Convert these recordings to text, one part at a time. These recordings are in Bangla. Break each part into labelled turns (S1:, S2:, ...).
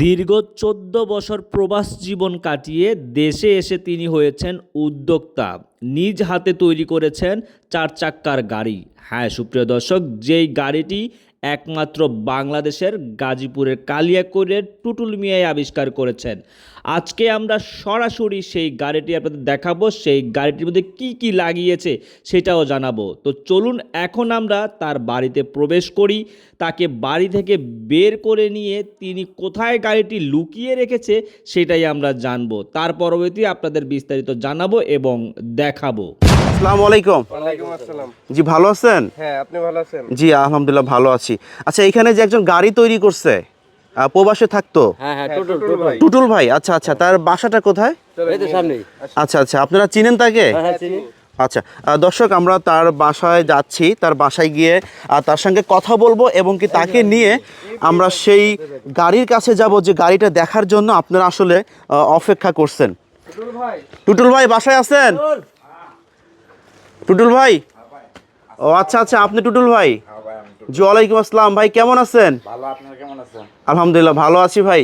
S1: দীর্ঘ চোদ্দ বছর প্রবাস জীবন কাটিয়ে দেশে এসে তিনি হয়েছেন উদ্যোক্তা। নিজ হাতে তৈরি করেছেন চার চাক্কার গাড়ি। হ্যাঁ সুপ্রিয় দর্শক, যেই গাড়িটি একমাত্র বাংলাদেশের গাজীপুরের কালিয়াকৈরের টুটুল মিয়াই আবিষ্কার করেছেন। আজকে আমরা সরাসরি সেই গাড়িটি আপনাদের দেখাবো, সেই গাড়িটির মধ্যে কি কি লাগিয়েছে সেটাও জানাব। তো চলুন এখন আমরা তার বাড়িতে প্রবেশ করি। তাকে বাড়ি থেকে বের করে নিয়ে তিনি কোথায় গাড়িটি লুকিয়ে রেখেছে সেটাই আমরা জানব। তার পরবর্তী আপনাদের বিস্তারিত জানাব এবং দেখাবো।
S2: আসসালামু আলাইকুম।
S3: আসসালাম।
S2: জি ভালো আছেন?
S3: হ্যাঁ আপনি ভালো আছেন?
S2: জি আলহামদুলিল্লাহ ভালো আছি। আচ্ছা এখানে যে একজন গাড়ি তৈরি করছে প্রবাসে থাকতো?
S3: হ্যাঁ হ্যাঁ টুটুল টুটুল ভাই।
S2: আচ্ছা আচ্ছা তার বাসাটা কোথায়?
S3: সামনেই।
S2: আচ্ছা আচ্ছা আপনারা চিনেন তাকে?
S3: হ্যাঁ
S2: আচ্ছা দর্শক আমরা তার বাসায় যাচ্ছি তার বাসায় গিয়ে তার সঙ্গে কথা বলব এবং কি তাকে নিয়ে আমরা সেই গাড়ির কাছে যাব যে গাড়িটা দেখার জন্য আপনারা আসলে অপেক্ষা করছেন।
S3: টুটুল
S2: টুটুল ভাই বাসায় আছেন? টুটুল ভাই? ও আচ্ছা আচ্ছা আপনি টুটুল ভাই? জি ওয়ালাইকুম আসসালাম। ভাই কেমন আছেন?
S4: ভালো আপনার কেমন আছেন?
S2: আলহামদুলিল্লাহ ভালো আছি ভাই।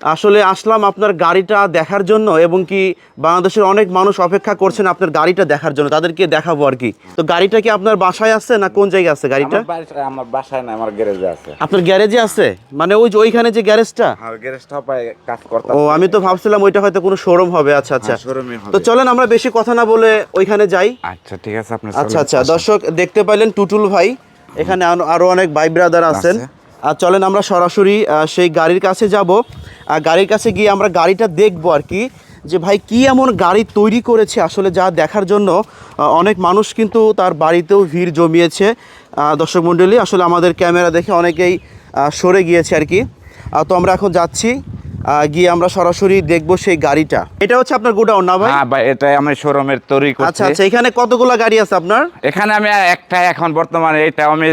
S2: আসলে আসলাম আপনার গাড়িটা দেখার জন্য এবং কি বাংলাদেশের অনেক মানুষ অপেক্ষা করছেন আপনার গাড়িটা দেখার জন্য। তাদেরকে দেখাবো আর কি। তো গাড়িটা কি আপনার বাসায় আছে না কোন জায়গায় আছে গাড়িটা?
S4: আমার বাসায় না আমার গ্যারেজে আছে।
S2: আপনার গ্যারেজে আছে? মানে ওই যে ওইখানে যে গ্যারেজটা?
S4: আর গ্যারেজটা পায় কাজ করতে
S2: ও আমি তো ভাবছিলাম ওইটা হয়তো কোনো শোরুম হবে আচ্ছা আচ্ছা।
S4: হবে।
S2: তো চলেন আমরা বেশি কথা না বলে ওইখানে যাই।
S4: আচ্ছা ঠিক আছে আপনি
S2: আচ্ছা আচ্ছা দর্শক দেখতে পাইলেন টুটুল ভাই। এখানে আরো- অনেক ভাই ব্রাদার আছেন। আর চলেন আমরা সরাসরি সেই গাড়ির কাছে যাব। গাড়ির কাছে গিয়ে আমরা গাড়িটা দেখব আর কি, যে ভাই কি এমন গাড়ি তৈরি করেছে আসলে যা দেখার জন্য অনেক মানুষ কিন্তু তার বাড়িতেও ভিড় জমিয়েছে। দর্শক মণ্ডলী, আসলে আমাদের ক্যামেরা দেখে অনেকেই সরে গিয়েছে আর কি। তো আমরা এখন যাচ্ছি। গিয়ে আমরা সরাসরি দেখব সেই গাড়িটা। এটা হচ্ছে আপনার গোডাউন না ভাই?
S4: হ্যাঁ ভাই এটাই আমি শোরুমের তৈরি করছি।
S2: আচ্ছা আচ্ছা এখানে কতগুলো গাড়ি আছে আপনার?
S4: এখানে আমি একটা এখন বর্তমানে এটা আমি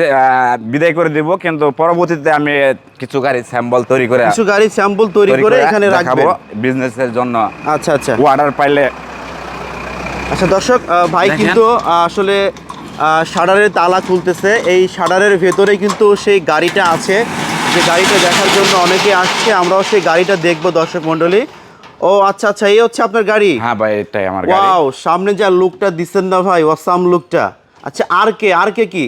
S4: বিদায় করে দিব কিন্তু পরবর্তীতে আমি কিছু গাড়ি স্যাম্পল তৈরি করে
S2: কিছু গাড়ি স্যাম্পল তৈরি করে এখানে রাখব
S4: বিজনেসের জন্য।
S2: আচ্ছা আচ্ছা।
S4: অর্ডার পাইলে
S2: আচ্ছা দর্শক ভাই কিন্তু আসলে আহ, শাটারের তালা খুলতেছে। এই শাটারের ভেতরে কিন্তু সেই গাড়িটা আছে। যে গাড়িটা দেখার জন্য অনেকে আসছে আমরাও সেই গাড়িটা দেখব দর্শক মণ্ডলী। ও আচ্ছা আচ্ছা এই হচ্ছে আপনার গাড়ি?
S4: হ্যাঁ ভাই এটাই আমার গাড়ি।
S2: ওয়াও সামনে যা লুকটা দিচ্ছেন না ভাই ওয়াসাম লুকটা আচ্ছা আর কে আর কে কি?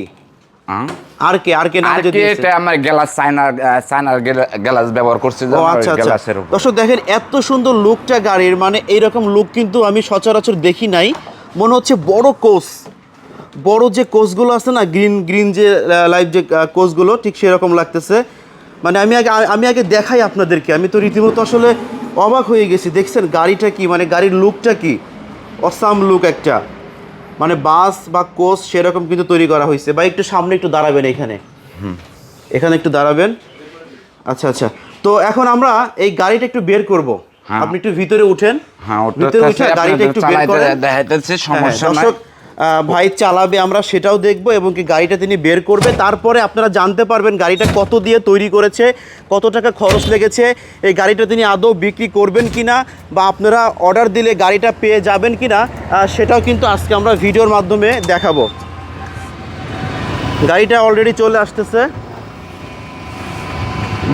S2: আর কে আর কে নাম
S4: আর
S2: যে
S4: কি
S2: দিয়েছে?
S4: এটা আমার গ্লাস চাইনার চাইনার গ্লাস ব্যবহার করছি
S2: ও আচ্ছা আচ্ছা।
S4: গ্লাসের উপর।
S2: দর্শক দেখেন এত সুন্দর লুকটা গাড়ির মানে এইরকম লুক কিন্তু আমি সচরাচর দেখি নাই। মনে হচ্ছে বড় কোচ। বড় যে কোচগুলো আছে না গ্রিন গ্রিন যে লাইভ যে কোচগুলো ঠিক সেরকম লাগতেছে। মানে আমি আগে আমি আগে দেখাই আপনাদেরকে। আমি তো রীতিমতো আসলে অবাক হয়ে গেছি। দেখছেন গাড়িটা কি? মানে গাড়ির লুকটা কি? অসাম লুক একটা। মানে বাস বা কোচ সেরকম কিন্তু তৈরি করা হয়েছে। বা একটু সামনে একটু দাঁড়াবেন এখানে। এখানে একটু দাঁড়াবেন। আচ্ছা আচ্ছা। তো এখন আমরা এই গাড়িটা একটু বের করব।
S4: হ্যাঁ।
S2: আপনি একটু ভিতরে উঠেন।
S4: হ্যাঁ
S2: ভিতরে উঠে গাড়িটা একটু বের করেন।
S4: দেখাইতেছি
S2: হ্যাঁ,
S4: সমস্যা নাই।
S2: ভাই চালাবে, আমরা সেটাও দেখব এবং কি গাড়িটা তিনি বের করবে। তারপরে আপনারা জানতে পারবেন গাড়িটা কত দিয়ে তৈরি করেছে, কত টাকা খরচ লেগেছে, এই গাড়িটা তিনি আদৌ বিক্রি করবেন কিনা বা আপনারা অর্ডার দিলে গাড়িটা পেয়ে যাবেন কি না সেটাও কিন্তু আজকে আমরা ভিডিওর মাধ্যমে দেখাবো। গাড়িটা অলরেডি চলে আসতেছে।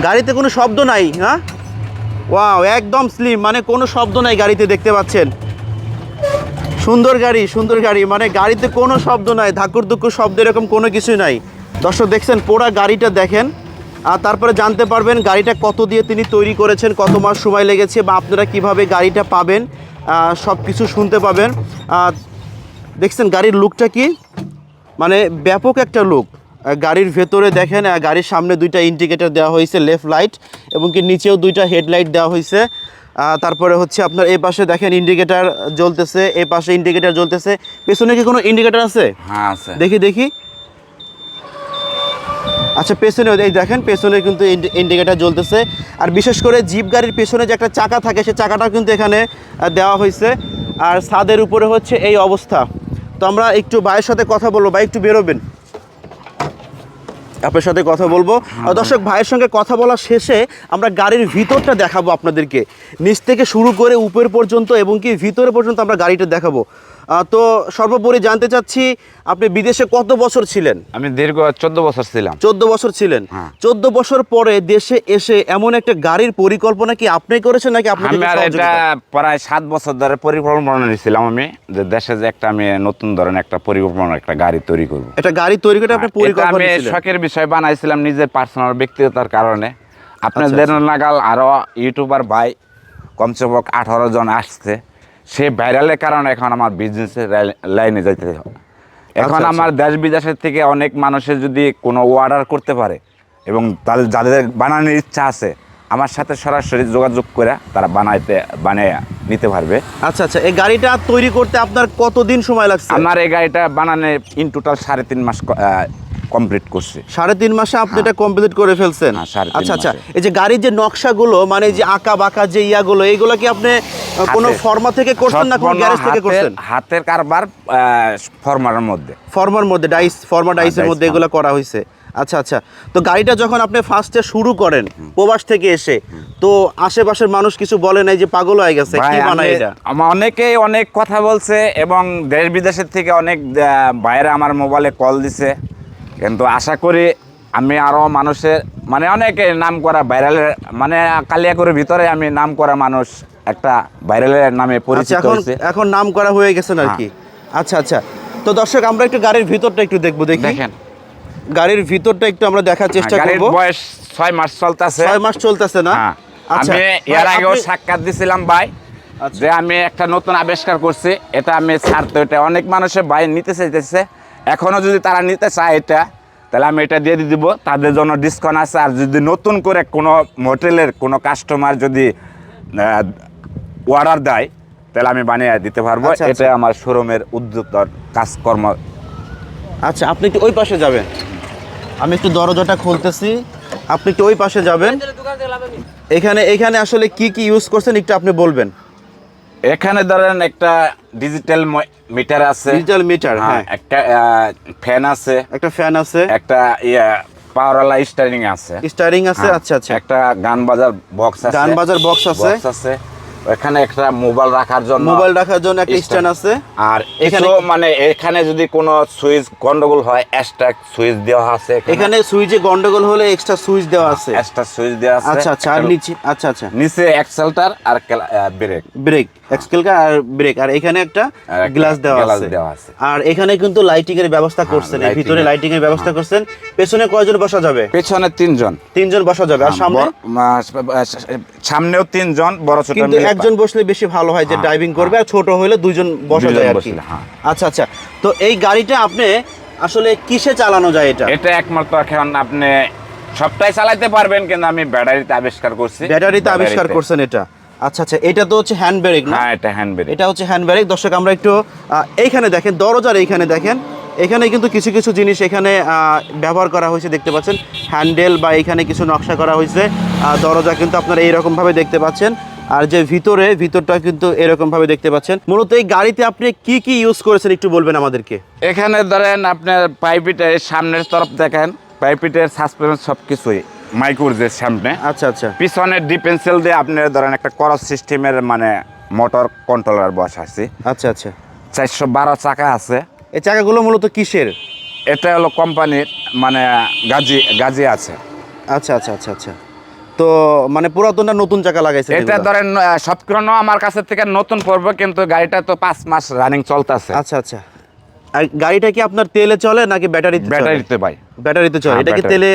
S2: গাড়িতে কোনো শব্দ নাই হ্যাঁ? ওয়াও একদম স্লিম মানে কোনো শব্দ নাই গাড়িতে দেখতে পাচ্ছেন। সুন্দর গাড়ি সুন্দর গাড়ি। মানে গাড়িতে কোনো শব্দ নাই ধাকুর দুকুর শব্দ এরকম কোনো কিছুই নাই। দর্শক দেখছেন পোড়া গাড়িটা দেখেন। আর তারপরে জানতে পারবেন গাড়িটা কত দিয়ে তিনি তৈরি করেছেন, কত মাস সময় লেগেছে বা আপনারা কীভাবে গাড়িটা পাবেন সব কিছু শুনতে পাবেন। দেখছেন গাড়ির লুকটা কি? মানে ব্যাপক একটা লুক গাড়ির ভেতরে দেখেন গাড়ির সামনে দুইটা ইন্ডিকেটার দেওয়া হয়েছে লেফট লাইট এবং কি নিচেও দুইটা হেডলাইট দেওয়া হয়েছে। তারপরে হচ্ছে আপনার এই পাশে দেখেন ইন্ডিকেটার জ্বলতেছে এই পাশে ইন্ডিকেটর জ্বলতেছে। পেছনে কি কোনো ইন্ডিকেটার আছে?
S4: হ্যাঁ আছে।
S2: দেখি দেখি। আচ্ছা পেছনে এই দেখেন পেছনে কিন্তু ইন্ডিকেটার জ্বলতেছে। আর বিশেষ করে জিপ গাড়ির পেছনে যে একটা চাকা থাকে সেই চাকাটাও কিন্তু এখানে দেওয়া হয়েছে। আর ছাদের উপরে হচ্ছে এই অবস্থা। তো আমরা একটু ভাইয়ের সাথে কথা বলব ভাই একটু বেরোবেন। আপনার সাথে কথা বলব। আর দর্শক ভাইয়ের সঙ্গে কথা বলা শেষে আমরা গাড়ির ভিতরটা দেখাবো আপনাদেরকে। নিচ থেকে শুরু করে উপর পর্যন্ত এবং কি ভিতরে পর্যন্ত আমরা গাড়িটা দেখাবো। তো সর্বোপরি জানতে চাচ্ছি আপনি বিদেশে কত বছর ছিলেন?
S4: আমি দীর্ঘ চোদ্দ বছর ছিলাম।
S2: চোদ্দ বছর ছিলেন।
S4: হ্যাঁ।
S2: চোদ্দ বছর পরে দেশে এসে এমন একটা গাড়ির পরিকল্পনা কি আপনি করেছেন নাকি আপনাকে
S4: আমি আর এটা প্রায় সাত বছর ধরে পরিকল্পনা নিয়েছিলাম আমি যে দেশে যে একটা আমি নতুন ধরনের একটা পরিকল্পনা একটা গাড়ি তৈরি করব।
S2: একটা গাড়ি তৈরি করে আপনি পরিকল্পনা
S4: আমি শখের বিষয় বানাইছিলাম নিজের পার্সোনাল ব্যক্তিগতার কারণে। আপনাদের নাগাল আরও ইউটিউবার ভাই কমসে কম আঠারো জন আসছে। সে ভাইরালের কারণে এখন আমার বিজনেসের লাইনে যাইতে হবে এখন
S2: আচ্ছা।
S4: আমার দেশ বিদেশের থেকে অনেক মানুষের যদি কোনো অর্ডার করতে পারে এবং তাদের যাদের বানানোর ইচ্ছা আছে আমার সাথে সরাসরি যোগাযোগ করে তারা বানাইতে বানিয়ে নিতে পারবে।
S2: আচ্ছা আচ্ছা। এই গাড়িটা তৈরি করতে আপনার কতদিন সময় লাগছে?
S4: আমার এই গাড়িটা বানানে ইন টোটাল সাড়ে তিন মাস কমপ্লিট করছে।
S2: সাড়ে তিন মাসে আপনি এটা কমপ্লিট করে ফেলছেন?
S4: হ্যাঁ,
S2: আচ্ছা আচ্ছা। এই যে গাড়ির যে নকশাগুলো মানে যে আঁকা বাঁকা যে ইয়াগুলো এইগুলো কি আপনি কোনো ফর্মা থেকে করছেন না কোনো গ্যারেজ থেকে করছেন?
S4: হাতের কারবার ফরমারের মধ্যে।
S2: ফর্মার মধ্যে ডাইস ফর্মা ডাইসের মধ্যে
S4: হ্যাঁ।
S2: এগুলো করা হয়েছে আচ্ছা আচ্ছা। তো গাড়িটা যখন আপনি ফার্স্টে শুরু করেন প্রবাস থেকে এসে তো আশেপাশের মানুষ কিছু বলে নাই যে পাগল হয়ে গেছে কি বানায় এটা?
S4: আমার অনেকেই অনেক কথা বলছে এবং দেশ বিদেশের থেকে অনেক ভাইয়েরা আমার মোবাইলে কল দিছে। কিন্তু আশা করি আমি আরও মানুষের মানে অনেকে নাম করা ভাইরালের মানে কালিয়াকুরের ভিতরে আমি নাম করা মানুষ একটা ভাইরালের নামে
S2: আচ্ছা
S4: পরিচিত
S2: এখন
S4: হয়েছে।
S2: এখন নাম করা হয়ে গেছেন আর
S4: হ্যাঁ।
S2: কি আচ্ছা আচ্ছা। তো দর্শক আমরা একটু গাড়ির ভিতরটা একটু দেখব দেখি।
S4: দেখেন।
S2: গাড়ির ভিতরটা একটু আমরা দেখার চেষ্টা
S4: হ্যাঁ,
S2: করব।
S4: বয়স ছয় মাস চলতেছে।
S2: ছয় মাস চলতেছে না?
S4: হ্যাঁ।
S2: আচ্ছা।
S4: আমি এর আগেও সাক্ষাৎ দিছিলাম ভাই
S2: আচ্ছা।
S4: যে আমি একটা নতুন আবিষ্কার করছি। এটা আমি ছাড়তে এটা অনেক মানুষের ভাই নিতে চাইতেছে। এখনও যদি তারা নিতে চায় এটা তাহলে আমি এটা দিয়ে দিব। তাদের জন্য ডিসকাউন্ট আছে। আর যদি নতুন করে কোনো হোটেলের কোনো কাস্টমার যদি অর্ডার দেয় তাহলে আমি বানিয়ে দিতে পারব।
S2: আচ্ছা, আচ্ছা।
S4: এটা আমার শোরুমের উদ্যোক্তর কাজকর্ম।
S2: আচ্ছা আপনি একটু ওই পাশে যাবেন? আমি একটু দরজাটা খুলতেছি। আপনি একটু ওই পাশে যাবেন? এখানে এখানে আসলে কি কি ইউজ করছেন একটু আপনি বলবেন।
S4: এখানে ধরেন একটা ডিজিটাল মিটার আছে।
S2: ডিজিটাল মিটার
S4: হ্যাঁ
S2: হ্যাঁ।
S4: একটা ফ্যান আছে।
S2: একটা ফ্যান আছে।
S4: একটা ইয়া পাওয়ারওয়ালা স্টারিং আছে।
S2: স্টারিং আছে
S4: হ্যাঁ,
S2: আচ্ছা আচ্ছা।
S4: একটা গান বাজার বক্স আছে।
S2: গান বাজার বক্স আছে।
S4: বক্স আছে। এখানে একটা মোবাইল রাখার জন্য
S2: মোবাইল রাখার জন্য একটা স্ট্যান্ড আছে।
S4: আর
S2: এখানে-
S4: মানে এখানে যদি কোনো সুইচ গন্ডগোল হয় এক্সট্রা সুইচ দেওয়া আছে
S2: এখানে। সুইচে গন্ডগোল হলে এক্সট্রা সুইচ দেওয়া আছে।
S4: এক্সট্রা সুইচ দেওয়া আছে।
S2: আচ্ছা আচ্ছা আর নিচে আচ্ছা আচ্ছা।
S4: নিচে এক্সেলটার আর ব্রেক
S2: ব্রেক এক্সকেলকা আর ব্রেক আর এখানে একটা গ্লাস দেওয়া আছে।
S4: দেওয়া আছে।
S2: আর এখানে কিন্তু লাইটিং এর ব্যবস্থা করছেন। এর
S4: lighting
S2: ভিতরে লাইটিং এর ব্যবস্থা করছেন। পেছনে কয়জন বসা যাবে?
S4: পেছনে তিনজন।
S2: তিনজন বসা যাবে। আর সামনে?
S4: সামনেও তিনজন বড় ছোট
S2: একজন বসলে বেশি ভালো হয় যে
S4: হ্যাঁ,
S2: ড্রাইভিং করবে আর ছোট হলে দুইজন বসা যায় আর কি।
S4: হ্যাঁ।
S2: আচ্ছা আচ্ছা। তো এই গাড়িটা আপনি আসলে কিসে চালানো যায় এটা?
S4: এটা একমাত্র এখন আপনি সবটাই চালাতে পারবেন কিন্তু আমি ব্যাটারিতে আবিষ্কার করছি।
S2: ব্যাটারিতে আবিষ্কার করছেন এটা। আচ্ছা আচ্ছা এটা তো হচ্ছে হ্যান্ড ব্রেক না?
S4: হ্যাঁ এটা হ্যান্ড ব্রেক
S2: এটা হচ্ছে হ্যান্ড ব্রেক দর্শক আমরা একটু এইখানে দেখেন দরজার এইখানে দেখেন। এখানে কিন্তু কিছু কিছু জিনিস এখানে আহ, ব্যবহার করা হয়েছে দেখতে পাচ্ছেন। হ্যান্ডেল বা এখানে কিছু নকশা করা হয়েছে। দরজা কিন্তু আপনারা এইরকমভাবে দেখতে পাচ্ছেন। আর যে ভিতরে ভিতরটা কিন্তু এরকমভাবে দেখতে পাচ্ছেন। মূলত এই গাড়িতে আপনি কি কি ইউজ করেছেন একটু বলবেন আমাদেরকে?
S4: এখানে ধরেন আপনার পাইপিটের সামনের তরফ দেখেন পাইপিটের সাসপেন্স সব কিছুই মাইকুর যে সামনে।
S2: আচ্ছা আচ্ছা।
S4: পিছনে ডিপেন্সিল দিয়ে আপনি ধরেন একটা করস সিস্টেমের মানে মোটর কন্ট্রোলার বসাচ্ছি
S2: আচ্ছা আচ্ছা।
S4: চারশো বারো চাকা আছে।
S2: এই চাকাগুলো মূলত কিসের?
S4: এটা হলো কোম্পানির মানে গাজি গাজি আছে।
S2: আচ্ছা আচ্ছা আচ্ছা আচ্ছা। তো মানে পুরাতনটা নতুন চাকা লাগাইছে
S4: এটা ধরেন সবকিছু আমার কাছে থেকে নতুন পড়বে কিন্তু গাড়িটা তো পাঁচ মাস রানিং চলতেছে।
S2: আচ্ছা আচ্ছা। আর গাড়িটা কি আপনার তেলে চলে নাকি ব্যাটারিতে
S4: ব্যাটারিতে ভাই।
S2: ব্যাটারিতে চলে।
S4: হ্যাঁ,
S2: এটা কি তেলে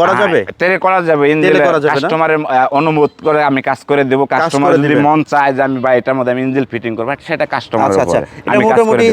S2: করা যাবে?
S4: হ্যাঁ, করা যাবে
S2: যাবে?
S4: কাস্টমারের অনুমোদ করে আমি কাজ করে দেবো কাস্টমার যদি মন চায় যে আমি বা এটার মধ্যে আমি ইঞ্জিন ফিটিং করব সেটা কাস্টমারের
S2: আচ্ছা আচ্ছা। এটা মোটামুটি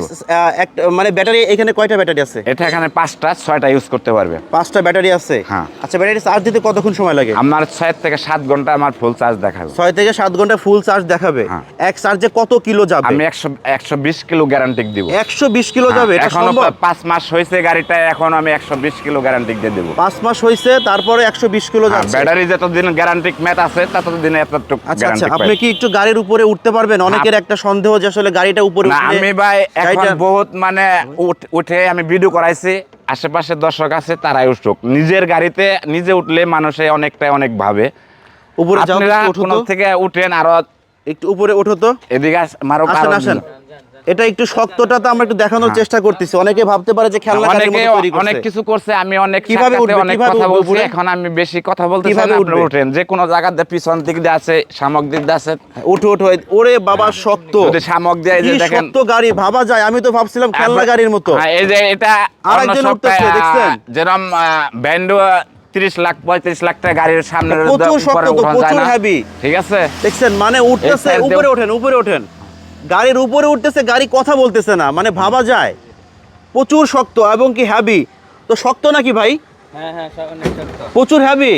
S2: মানে ব্যাটারি এখানে কয়টা ব্যাটারি আছে?
S4: এটা এখানে পাঁচটা ছয়টা ইউজ করতে পারবে।
S2: পাঁচটা ব্যাটারি আছে?
S4: হ্যাঁ।
S2: আচ্ছা ব্যাটারি চার্জ দিতে কতক্ষণ সময় লাগে?
S4: আমার ছয় থেকে সাত ঘণ্টা আমার ফুল চার্জ দেখাবে।
S2: ছয় থেকে সাত ঘণ্টা ফুল চার্জ দেখাবে?
S4: হ্যাঁ।
S2: এক চার্জে কত কিলো যাবে?
S4: আমি একশো একশো বিশ কিলো গ্যারান্টি দিব।
S2: একশো বিশ কিলো যাবে? এটা এখনও
S4: পাঁচ মাস হয়েছে গাড়িটা এখন আমি একশো বিশ কিলো গ্যারান্টি দিয়ে দেবো।
S2: পাঁচ মাস হয়েছে তারপরে একশো বিশ কিলো
S4: হ্যাঁ,
S2: যাচ্ছে।
S4: ব্যাটারি যতদিন গ্যারান্টি ম্যাথ আছে ততদিন এতটুকু
S2: আচ্ছা আচ্ছা আপনি কি একটু গাড়ির উপরে উঠতে পারবেন? অনেকের একটা সন্দেহ যে আসলে গাড়িটা উপরে
S4: আমি ভাই এখন বহুত মানে উঠে আমি ভিডিও করাইছি। আশেপাশে দর্শক আছে তারাই উঠুক। নিজের গাড়িতে নিজে উঠলে মানুষে অনেকটাই অনেক ভাবে।
S2: উপরে
S4: থেকে উঠেন আরও
S2: একটু উপরে ওঠো তো।
S4: এদিকে মারো
S2: আসেন আসেন। এটা একটু শক্তটা তো আমরা একটু দেখানোর চেষ্টা করতেছি। অনেকে ভাবতে পারে যে খেলনা
S4: অনেকে
S2: মতো তৈরি
S4: অনেক কিছু করছে আমি অনেক
S2: কীভাবে উঠবে?
S4: অনেক কথা বলছি এখন আমি বেশি কথা বলতে চাই না আপনি উঠেন যে কোনো জায়গাতে পিছন দিক দিয়ে আছে সামক দিক দিয়ে আছে।
S2: উঠো উঠো ওরে বাবা শক্ত।
S4: যদি সামক দিয়ে যে দেখেন।
S2: শক্ত গাড়ি ভাবা যায় আমি তো ভাবছিলাম খেলনা গাড়ির মতো।
S4: হ্যাঁ, এই যে এটা
S2: আরেকজন উঠতেছে, দেখছেন?
S4: যেরকম ব্যান্ড তিরিশ লাখ পঁয়ত্রিশ লাখ টাকা গাড়ির সামনে
S2: প্রচুর শক্ত প্রচুর।
S4: ঠিক আছে?
S2: দেখছেন মানে উঠতেছে উপরে ওঠেন উপরে ওঠেন। গাড়ির উপরে উঠতেছে গাড়ি কথা বলতেছে না মানে ভাবা যায়। প্রচুর শক্ত এবং কি হ্যাবি তো শক্ত নাকি ভাই?
S3: হ্যাঁ হ্যাঁ
S2: প্রচুর হ্যাভি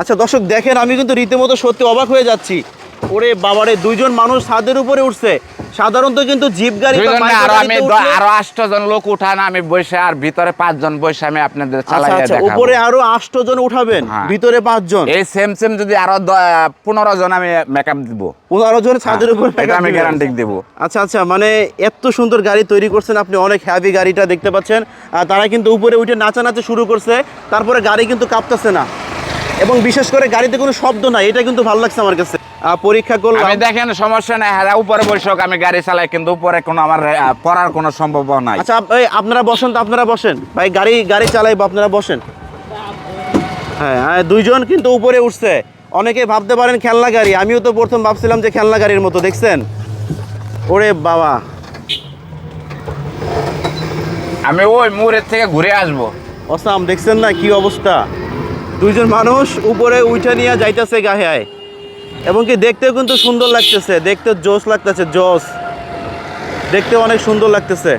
S2: আচ্ছা দর্শক দেখেন আমি কিন্তু রীতিমতো সত্যি অবাক হয়ে যাচ্ছি। ওরে বাবারে দুইজন মানুষ ছাদের উপরে উঠছে। সাধারণত কিন্তু জিপ গাড়ি
S4: আরও আমি আরও আষ্ট লোক উঠান আমি বসে আর ভিতরে পাঁচজন বসে আমি আপনাদের
S2: আচ্ছা
S4: চালাই
S2: আচ্ছা
S4: দেখাবো।
S2: উপরে আরও আষ্ট জন উঠাবেন
S4: হ্যাঁ।
S2: ভিতরে পাঁচজন।
S4: এই সেম সেম যদি আরও দ- পনেরো জন আমি মেকআপ দিব।
S2: পনেরো জন ছাদের উপরে
S4: হ্যাঁ, এটা আমি গ্যারান্টি দিব।
S2: আচ্ছা আচ্ছা মানে এত সুন্দর গাড়ি তৈরি করছেন আপনি অনেক হ্যাভি গাড়িটা দেখতে পাচ্ছেন। আর তারা কিন্তু উপরে উঠে নাচা নাচানাচি শুরু করছে তারপরে গাড়ি কিন্তু কাঁপতেছে না। এবং বিশেষ করে গাড়িতে কোনো শব্দ নাই এটা কিন্তু ভালো লাগছে আমার কাছে। পরীক্ষা করলাম।
S4: আমি দেখেন সমস্যা নাই হ্যাঁ উপরে বসে আমি গাড়ি চালাই কিন্তু উপরে কোনো আমার পড়ার কোনো সম্ভাবনা নাই।
S2: আচ্ছা আপনারা বসেন তো আপনারা বসেন। ভাই গাড়ি গাড়ি চালাইবো আপনারা বসেন। হ্যাঁ হ্যাঁ, দুইজন কিন্তু উপরে উঠছে। অনেকে ভাবতে পারেন খেলনা গাড়ি আমিও তো প্রথম ভাবছিলাম যে খেলনা গাড়ির মতো দেখছেন? ওরে বাবা।
S4: আমি ওই মুরের থেকে ঘুরে আসব।
S2: অসাম দেখছেন না কি অবস্থা? দুইজন মানুষ উপরে উঠে নিয়ে যাইতেছে এবং কি দেখতেও কিন্তু সুন্দর লাগতেছে দেখতে জোস লাগতেছে জোস দেখতে অনেক সুন্দর লাগতেছে।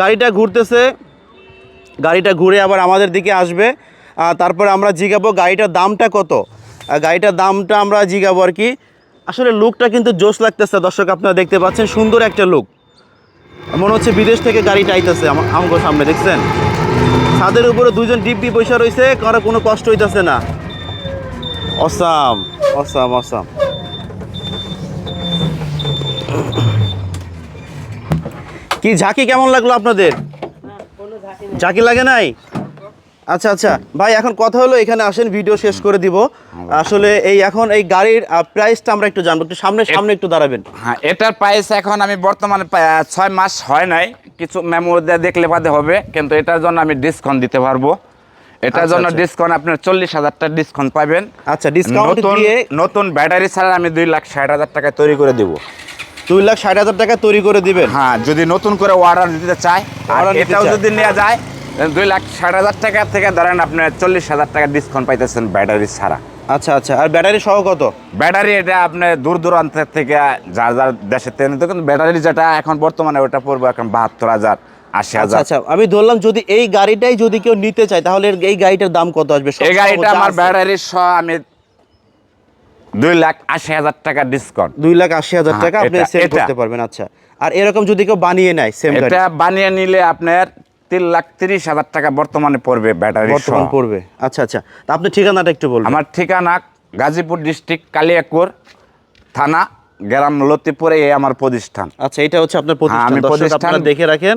S2: গাড়িটা ঘুরতেছে, গাড়িটা ঘুরে আবার আমাদের দিকে আসবে। তারপরে আমরা জিগাবো গাড়িটার দামটা কত? গাড়িটার দামটা আমরা জিগাবো আর কি। আসলে লুকটা কিন্তু জোস লাগতেছে, দর্শক আপনারা দেখতে পাচ্ছেন, সুন্দর একটা লুক মনে হচ্ছে বিদেশ থেকে গাড়িটা আইতেছে আমার সামনে দেখছেন? ছাদের উপরে দুইজন ডিব্বি পয়সা রয়েছে কারও কোনো কষ্ট হইতেছে না। Awesome awesome awesome. কি ঝাঁকি কেমন লাগল আপনাদের? ঝাঁকি লাগে নাই? আচ্ছা আচ্ছা। ভাই এখন কথা হলো এখানে আসেন ভিডিও শেষ করে দিব। আসলে এই এখন এই গাড়ির প্রাইসটা আমরা একটু জানব। একটু সামনে সামনে একটু দাঁড়াবেন।
S4: হ্যাঁ এটার প্রাইস এখন আমি বর্তমানে ছয় মাস হয় নাই। কিছু মেমোরি দেখলে বাদে হবে কিন্তু এটার জন্য আমি ডিসকাউন্ট দিতে পারব। এটার
S2: আচ্ছা,
S4: জন্য
S2: আচ্ছা।
S4: ডিসকাউন্ট আপনার চল্লিশ হাজার টাকা ডিসকাউন্ট পাবেন।
S2: আচ্ছা ডিসকাউন্ট দিয়ে
S4: নতুন ব্যাটারি ছাড়া আমি দুই লাখ ষাট হাজার টাকায় তৈরি করে দেবো।
S2: দুই লাখ ষাট হাজার টাকা তৈরি করে দিবেন?
S4: হ্যাঁ যদি নতুন করে অর্ডার দিতে চায় আর এটাও যদি নেওয়া যায় দুই লাখ ষাট হাজার টাকা থেকে ধরেন আপনি চল্লিশ হাজার টাকা ডিসকাউন্ট পাইতেছেন ব্যাটারি ছাড়া।
S2: আচ্ছা আচ্ছা। আর ব্যাটারি সহ কত?
S4: ব্যাটারি এটা আপনি দূর দূরান্তের থেকে যার যার দেশের থেকে নিতে কিন্তু ব্যাটারি যেটা এখন বর্তমানে ওটা পড়বে এখন বাহাত্তর হাজার আশি
S2: আচ্ছা
S4: হাজার।
S2: আচ্ছা। আমি ধরলাম যদি এই গাড়িটাই যদি কেউ নিতে চায় তাহলে এই গাড়িটার দাম কত আসবে?
S4: এই গাড়িটা আমার
S2: আছে।
S4: ব্যাটারির সহ আমি দুই লাখ আশি হাজার টাকা ডিসকাউন্ট
S2: দুই লাখ আশি হাজার
S4: হ্যাঁ,
S2: টাকা আপনি সেল করতে পারবেন আচ্ছা। আর এরকম যদি কেউ বানিয়ে নেয় সেম
S4: এটা বানিয়ে নিলে আপনার তিন লাখ তিরিশ হাজার টাকা বর্তমানে পড়বে ব্যাটারি
S2: বর্তমান পড়বে। আচ্ছা আচ্ছা। তা আপনি ঠিকানাটা একটু বলুন
S4: আমার ঠিকানা গাজীপুর ডিস্ট্রিক্ট কালিয়াকুর থানা গ্রাম লতিপুরে এই আমার প্রতিষ্ঠান।
S2: আচ্ছা এটা হচ্ছে আপনার প্রতিষ্ঠান
S4: হ্যাঁ, আমি প্রতিষ্ঠান-
S2: আপনারা দেখে রাখেন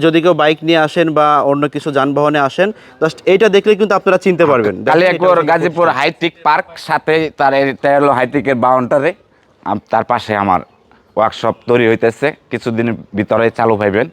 S2: যদি কেউ বাইক নিয়ে আসেন বা অন্য কিছু যানবাহনে আসেন জাস্ট এইটা দেখলে কিন্তু আপনারা চিনতে পারবেন। দেখেন
S4: কালিয়াকুর গাজীপুর হাইটেক পার্ক সাথে তার এটা হলো হাইটেকের বাউন্ডারে তার পাশে আমার ওয়ার্কশপ তৈরি হইতেছে। কিছুদিনের ভিতরে চালু পাইবেন